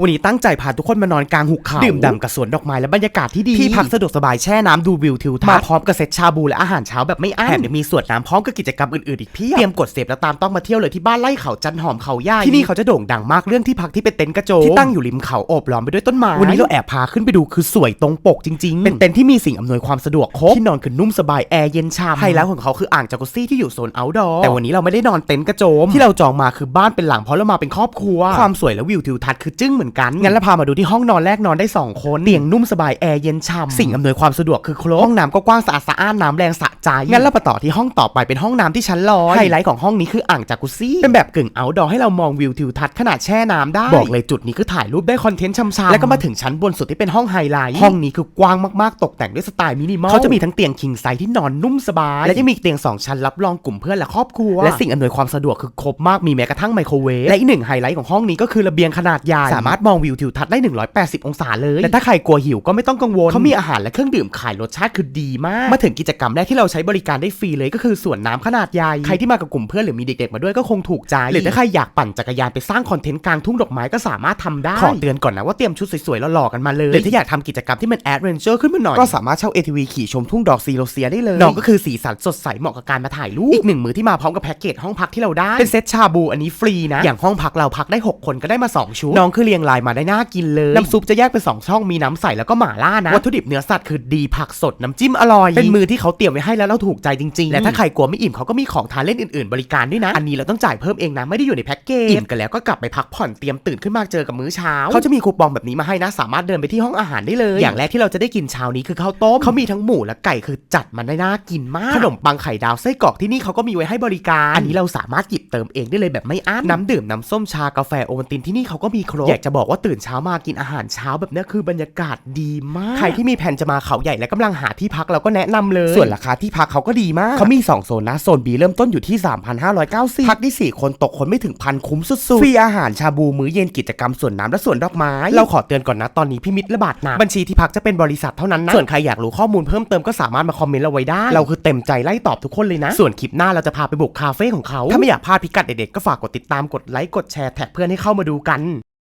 วันนี้ตั้งใจพาทุกคนมานอนกลางหุบเขาดื่มด่ำกับสวนดอกไม้และบรรยากาศที่ดีที่พักสะดวกสบายแช่น้ำดูวิวทิวทัศน์มาพร้อมกับเซตชาบูและอาหารเช้าแบบไม่อั้นแถมยังมีสวนน้ำพร้อมกับกิจกรรมอื่นๆอีกเพียบเตรียมกดเสพแล้วตามต้องมาเที่ยวเลยที่บ้านไร่เขาจันหอมเขาใหญ่ที่นี่เขาจะโด่งดังมากเรื่องที่พักที่เป็นเต็นท์กระโจมที่ตั้งอยู่ริมเขาโอบล้อมไปด้วยต้นไม้วันนี้เราแอบพาขึ้นไปดูคือสวยตรงปกจริงๆเป็นเต็นท์ที่มีสิ่งอำนวยความสะดวกครบที่นอนคือนุ่มสบายแอร์เย็นช่ำไฮไลท์ของเขาคืออ่างจากุซซี่ที่อยู่โซน outdoor แต่วันนี้เราไม่ได้นอนเต็นท์กระโจมที่เราจองมาคือบ้านเป็นหลังเพราะเรามาเป็นครอบครัวความสวยและวิวทิวทัศน์คือจึ้งเหมือนกัน งั้นเราพามาดูที่ห้องนอนแรกนอนได้ 2 คน เตียงนุ่มสบายแอร์เย็นฉ่ำสิ่งอำนวยความสะดวกคือครบห้องน้ำก็กว้างสะอาดสะอ้านน้ำแรงสะใจ งั้นเราไปต่อที่ห้องต่อไปเป็นห้องน้ำที่ชั้นลอยไฮไลท์ของห้องนี้คืออ่างจากุซซี่ เป็นแบบกึ่งเอาดอให้เรามองวิวทิวทัศน์ขนาดแช่น้ำได้ บอกเลยจุดนี้คือถ่ายรูปได้คอนเทนต์ช่ำๆแล้วก็มาถึงชั้นบนสุดที่เป็นห้องไฮไลท์ ห้องนี้คือกว้างมากๆ ตกแต่งด้วยสไตล์มินิมอลเขาจะมีทั้งเตียงคิงไซส์ที่นอนนุ่มสบาย และยังมีเตียงสองชั้นรับรองกลุ่มเพื่อนและครอบครัว และสิ่งอำนวยความสะดวกคือครบมากมีแม้กระทั่งไมโครเวฟ และอีกหนึ่งไฮไลท์ของห้องนี้ก็คือระเบียงขนาดใหญ่สามารถมองวิวทิวทัศน์ได้ 180 องศาเลยแต่ถ้าใครกลัวหิวก็ไม่ต้องกังวลเขามีอาหารและเครื่องดื่มขายรสชาติคือดีมาก มาถึงกิจกรรมแรกที่เราใช้บริการได้ฟรีเลยก็คือสวนน้ำขนาดใหญ่ใครที่มากับกลุ่มเพื่อนหรือมีเด็กๆมาด้วยก็คงถูกใจหรือถ้าใครอยากปั่นจักรยานไปสร้างคอนเทนต์กลางทุ่งดอกไม้ก็สามารถทำได้ขอเตือนก่อนนะว่าเตรียมชุดสวยๆหล่อๆกันมาเลยหรือถ้าอยากทำกิจกรรมที่มันแอดเวนเจอร์ขึ้นมาหน่อยก็สามารถเช่า ATV ขี่ชมทุ่งดอกซีโรเซียได้เลยน้องก็คือสีสันสดใสเหมาะกับการมาถ่ายรูปอีกหนึ่งมือที่มาพร้อมกับแพ็กเกจห้องพักที่เราได้เป็นเซตชาบูอันนี้ฟรีนะอย่างห้องพักเราพักได้หกคนก็ได้มาสองชุดน้องคือเรียงรายมาได้น่ากินเลย น้ำซุปจะแยกเป็นสองช่องมีน้ำใสแล้วก็หม่าล่านะ วัตถุดิบเนื้อสัตว์คือดีผักสดน้ำจิ้มอร่อย เป็นมือที่เขาเตรียมไว้ให้แล้วเราถูกใจจริงๆ และถ้าใครกลัวไม่อิ่มเขาก็มีของทานเล่นอื่นๆ บริการด้วยนะ อันนี้เราต้องจ่ายเพิ่มเองนะไม่ได้อยู่ในแพ็กเกจ อิ่มกันแล้วก็กลับไปพักผ่อนเตรียมตื่นขึ้นมาเจอกับมื้อเช้า เขาจะมีคูปองแบบนี้มาให้นะ สามารถเดินไปที่ห้องอาหารได้เลย อย่างแรกที่เราจะได้กินเช้านี้คือข้าวต้มเขามีทั้งหมูและไก่คือจัดมันได้น่ากินมากขนมปังไข่ดาวไส้กรอกที่นี่เขาก็มีไว้ให้บริการ อันนี้เราสามารถหยิบเติมเองได้เลยแบบไม่อั้นน้ำดื่มน้ำส้มชากาแฟโอวัลตินที่นี่เขาก็มีครบอยากจะบอกว่าตื่นเช้ามากินอาหารเช้าแบบเนี้ยคือบรรยากาศดีมาก ใครที่มีแผนจะมาเขาใหญ่และกำลังหาที่พักเราก็แนะนำเลย ส่วนราคาที่พักเขาก็ดีมาก เขามี 2 โซนนะ โซน B เริ่มต้นอยู่ที่ 3,590 พักได้4คนตกคนไม่ถึงพันคุ้มสุดๆ ฟรีอาหารชาบูมื้อเย็นกิจกรรมสวนน้ำและสวนดอกไม้ เราขอเตือนก่อนนะตอนนี้พี่มิตรระบาดหนักบัญชีที่พักจะเป็นบริษัทเท่านั้นนะ ส่วนใครอยากรู้ข้อมูลเพิ่มเติมก็สามารถมาคอมเมนต์เราไว้ได้ เราคือเต็มใจไล่ตอบทุกคนเลยนะ ส่วนคลิปหน้าเราจะพาไปบุกคาเฟ่ของเขา ถ้าไม่อยากพลาดพิกัดเด็ดๆก็ฝากกดติดตามกดไลค์กดแชร์แท็กเพื่อนให้เข้ามาดูกัน